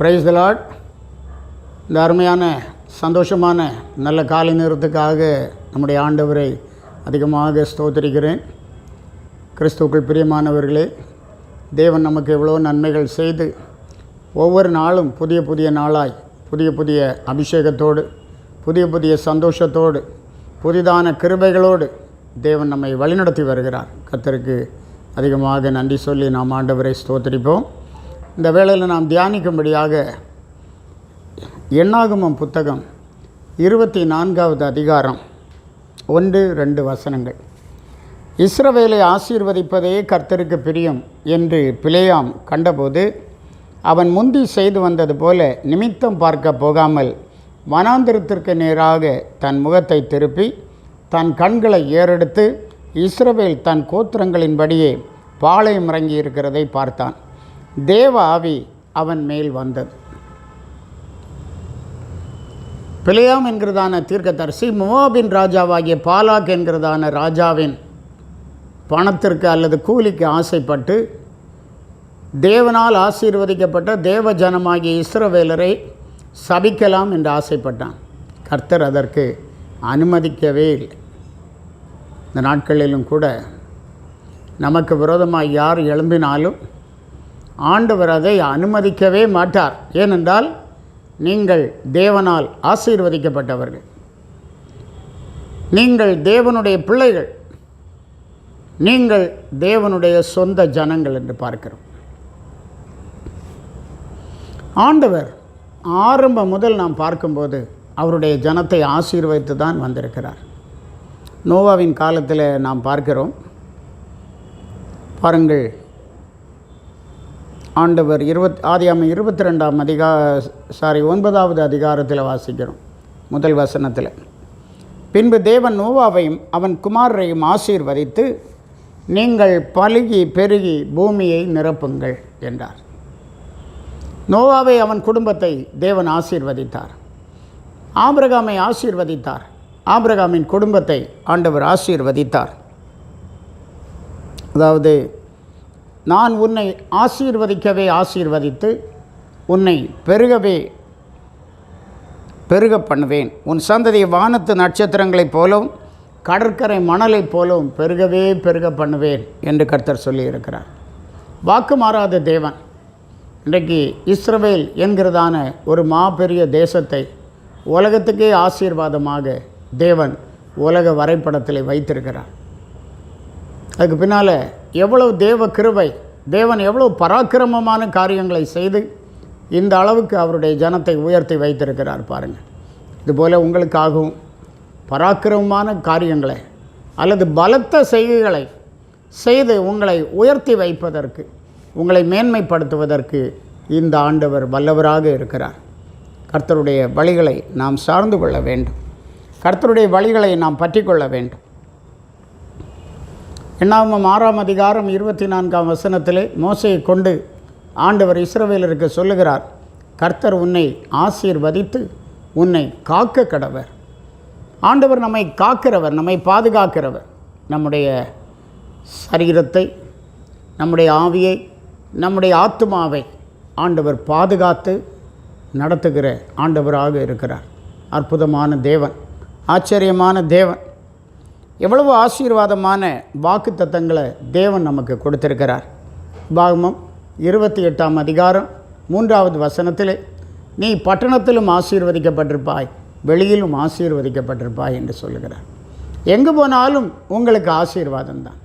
Price Lord இந்த அருமையான சந்தோஷமான நல்ல காலை நேரத்துக்காக நம்முடைய ஆண்டவரை அதிகமாக ஸ்தோத்தரிக்கிறேன். கிறிஸ்துவுக்குள் பிரியமானவர்களே தேவன் நமக்கு எவ்வளோ நன்மைகள் செய்து ஒவ்வொரு நாளும் புதிய புதிய நாளாய் புதிய புதிய அபிஷேகத்தோடு புதிய புதிய சந்தோஷத்தோடு புதிதான கிருபைகளோடு தேவன் நம்மை வழிநடத்தி வருகிறார். கத்தருக்கு அதிகமாக நன்றி சொல்லி நாம் ஆண்டவரை ஸ்தோத்திரிப்போம். இந்த வேளையில் நாம் தியானிக்கும்படியாக எண்ணாகமம் புத்தகம்? இருபத்தி நான்காவது அதிகாரம். ஒன்று ரெண்டு வசனங்கள். இஸ்ரவேலை ஆசீர்வதிப்பதே கர்த்தருக்கு பிரியம் என்று பிளேயாம் கண்டபோது அவன் முந்தி செய்து வந்தது போல நிமித்தம் பார்க்க போகாமல் வனாந்திரத்திற்கு நேராக தன் முகத்தை திருப்பி தன் கண்களை ஏறெடுத்து இஸ்ரவேல் தன் கோத்திரங்களின்படியே பாளையம் இறங்கி இருக்கிறதை பார்த்தான். தேவ ஆவி அவன் மேல் வந்தது. பிழையாம் என்கிறதான தீர்க்கதரிசி மோவாபின் ராஜாவாகிய பாலாக் என்கிறதான ராஜாவின் பணத்திற்கு அல்லது கூலிக்கு ஆசைப்பட்டு தேவனால் ஆசீர்வதிக்கப்பட்ட தேவ ஜனமாகிய இஸ்ரவேலரை சபிக்கலாம் என்று ஆசைப்பட்டான். கர்த்தர் அதற்கு அனுமதிக்கவே இல்லை. இந்த நாட்களிலும் கூட நமக்கு விரோதமாக யார் எழும்பினாலும் ஆண்டவர் அதை அனுமதிக்கவே மாட்டார். ஏனென்றால் நீங்கள் தேவனால் ஆசீர்வதிக்கப்பட்டவர்கள். நீங்கள் தேவனுடைய பிள்ளைகள். நீங்கள் தேவனுடைய சொந்த ஜனங்கள் என்று பார்க்கிறோம். ஆண்டவர் ஆரம்பம் முதல் நாம் பார்க்கும்போது அவருடைய ஜனத்தை ஆசீர்வதித்து தான் வந்திருக்கிறார். நோவாவின் காலத்தில் நாம் பார்க்கிறோம். பாருங்கள் ஆண்டவர் இருபத் ஆதியாம இருபத்தி ரெண்டாம் அதிகா சாரி ஒன்பதாவது அதிகாரத்தில் வாசிக்கிறோம். முதல் வசனத்தில். பின்பு தேவன் நோவாவையும் அவன் குமாரரையும் ஆசீர்வதித்து நீங்கள் பழுகி பெருகி பூமியை நிரப்புங்கள் என்றார். நோவாவை அவன் குடும்பத்தை தேவன் ஆசீர்வதித்தார். ஆபிரகாமை ஆசீர்வதித்தார். ஆபிரகாமின் குடும்பத்தை ஆண்டவர் ஆசீர்வதித்தார். அதாவது நான் உன்னை ஆசீர்வதிக்கவே ஆசீர்வதித்து உன்னை பெருகவே பெருக பண்ணுவேன். உன் சந்ததியை வானத்து நட்சத்திரங்களைப் போலவும் கடற்கரை மணலைப் போலவும் பெருகவே பெருக பண்ணுவேன் என்று கர்த்தர் சொல்லியிருக்கிறார். வாக்கு மாறாத தேவன். இன்றைக்கு இஸ்ரவேல் என்கிறதான ஒரு மாபெரிய தேசத்தை உலகத்துக்கே ஆசீர்வாதமாக தேவன் உலக வரைபடத்தில் வைத்திருக்கிறார். அதுக்கு பின்னால் எவ்வளவு தேவ கிருவை தேவன் எவ்வளவு பராக்கிரமமான காரியங்களை செய்து இந்த அளவுக்கு அவருடைய ஜனத்தை உயர்த்தி வைத்திருக்கிறார் பாருங்கள். இதுபோல் உங்களுக்காகவும் பராக்கிரமமான காரியங்களை அல்லது பலத்த செய்கைகளை செய்து உங்களை உயர்த்தி வைப்பதற்கு உங்களை மேன்மைப்படுத்துவதற்கு இந்த ஆண்டவர் வல்லவராக இருக்கிறார். கர்த்தருடைய வழிகளை நாம் சார்ந்து கொள்ள வேண்டும். கர்த்தருடைய வழிகளை நாம் பற்றி கொள்ள வேண்டும். எண்ணாமம் ஆறாம் அதிகாரம் இருபத்தி நான்காம் வசனத்திலே மோசையை கொண்டு ஆண்டவர் இஸ்ரவேலருக்கு சொல்லுகிறார் கர்த்தர் உன்னை ஆசீர்வதித்து உன்னை காக்க கடவர் ஆண்டவர் நம்மை காக்கிறவர் நம்மை பாதுகாக்கிறவர். நம்முடைய சரீரத்தை நம்முடைய ஆவியை நம்முடைய ஆத்மாவை ஆண்டவர் பாதுகாத்து நடத்துகிற ஆண்டவராக இருக்கிறார். அற்புதமான தேவன் ஆச்சரியமான தேவன். எவ்வளவு ஆசீர்வாதமான வாக்கு தத்தங்களை தேவன் நமக்கு கொடுத்திருக்கிறார். பாகமம் இருபத்தி எட்டாம் அதிகாரம் மூன்றாவது வசனத்திலே நீ பட்டணத்திலும் ஆசீர்வதிக்கப்பட்டிருப்பாய் வெளியிலும் ஆசீர்வதிக்கப்பட்டிருப்பாய் என்று சொல்லுகிறார். எங்கு போனாலும் உங்களுக்கு ஆசீர்வாதம் தான்.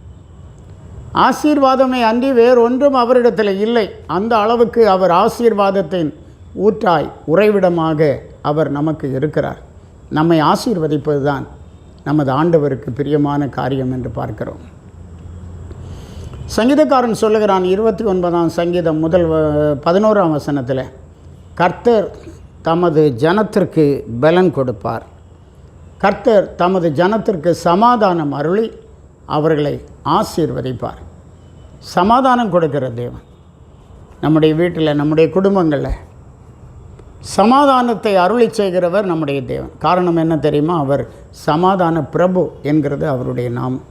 ஆசீர்வாதமே அன்றி வேறொன்றும் அவரிடத்தில் இல்லை. அந்த அளவுக்கு அவர் ஆசீர்வாதத்தின் ஊற்றாய் உறைவிடமாக அவர் நமக்கு இருக்கிறார். நம்மை ஆசீர்வதிப்பது தான் நமது ஆண்டவருக்கு பிரியமான காரியம் என்று பார்க்கிறோம். சங்கீதக்காரன் சொல்லுகிறான் இருபத்தி ஒன்பதாம் சங்கீதம் முதல் பதினோராம் வசனத்தில் கர்த்தர் தமது ஜனத்திற்கு பலன் கொடுப்பார். கர்த்தர் தமது ஜனத்திற்கு சமாதானம் அருளி அவர்களை ஆசீர்வதிப்பார். சமாதானம் கொடுக்கிற தேவன். நம்முடைய வீட்டில் நம்முடைய குடும்பங்களில் சமாதானத்தை அருளை செய்கிறவர் நம்முடைய தேவன். காரணம் என்ன தெரியுமா? அவர் சமாதான பிரபு என்கிறது அவருடைய நாமம்.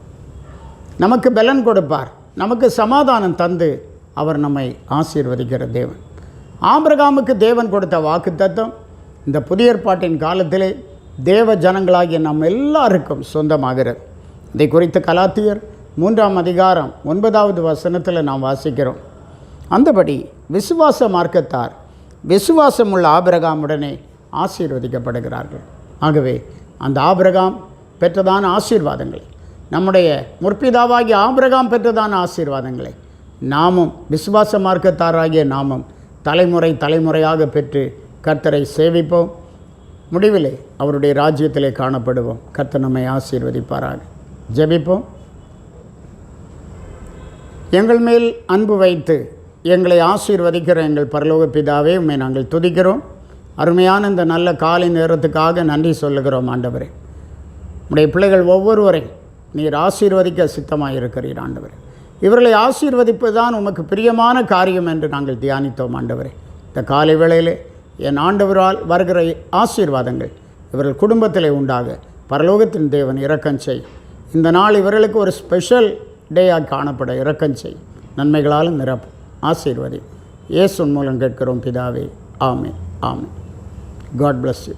நமக்கு பலன் கொடுப்பார். நமக்கு சமாதானம் தந்து அவர் நம்மை ஆசீர்வதிக்கிற தேவன். ஆபிரகாமுக்கு தேவன் கொடுத்த வாக்குத்தத்தம் இந்த புதிய ஏற்பாட்டின் காலத்திலே தேவ ஜனங்களாகிய நம் எல்லாருக்கும் சொந்தமாகிறது. இதை குறித்து கலாத்தியர் மூன்றாம் அதிகாரம் ஒன்பதாவது வசனத்தில் நாம் வாசிக்கிறோம். அந்தபடி விசுவாச மார்க்கத்தார் விசுவாசமுள்ள ஆபிரகாமுடனே ஆசீர்வதிக்கப்படுகிறார்கள். ஆகவே அந்த ஆபிரகாம் பெற்றதான ஆசீர்வாதங்களை நம்முடைய முற்பிதாவாகிய ஆபிரகாம் பெற்றதான ஆசீர்வாதங்களை நாமும் விசுவாச மார்க்கத்தாராகிய நாமும் தலைமுறை தலைமுறையாக பெற்று கர்த்தரை சேவிப்போம். முடிவிலே அவருடைய ராஜ்யத்திலே காணப்படுவோம். கர்த்தர் நம்மை ஆசீர்வதிப்பாராக. ஜெபிப்போம். எங்கள் மேல் அன்பு வைத்து எங்களை ஆசீர்வதிக்கிற எங்கள் பரலோக பிதாவே உண்மை நாங்கள் துதிக்கிறோம். அருமையான இந்த நல்ல காலை நேரத்துக்காக நன்றி சொல்லுகிறோம் ஆண்டவரே. உடைய பிள்ளைகள் ஒவ்வொருவரையும் நீர் ஆசீர்வதிக்க சித்தமாக இருக்கிறீர் ஆண்டவரே. இவர்களை ஆசீர்வதிப்பது தான் உமக்கு பிரியமான காரியம் என்று நாங்கள் தியானித்தோம் ஆண்டவரே. இந்த காலை வேளையிலே என் ஆண்டவரால் வருகிற ஆசீர்வாதங்கள் இவர்கள் குடும்பத்திலே உண்டாக பரலோகத்தின் தேவன் இரக்கம் செய். இந்த நாள் இவர்களுக்கு ஒரு ஸ்பெஷல் டேயாக காணப்பட இரக்கம் செய். நன்மைகளாலும் நிரப்பும். ஆசீர்வதி. இயேசுன் மூலம் கேட்கிறோம் பிதாவே. ஆமே ஆமே காட் பிளஸ் யூ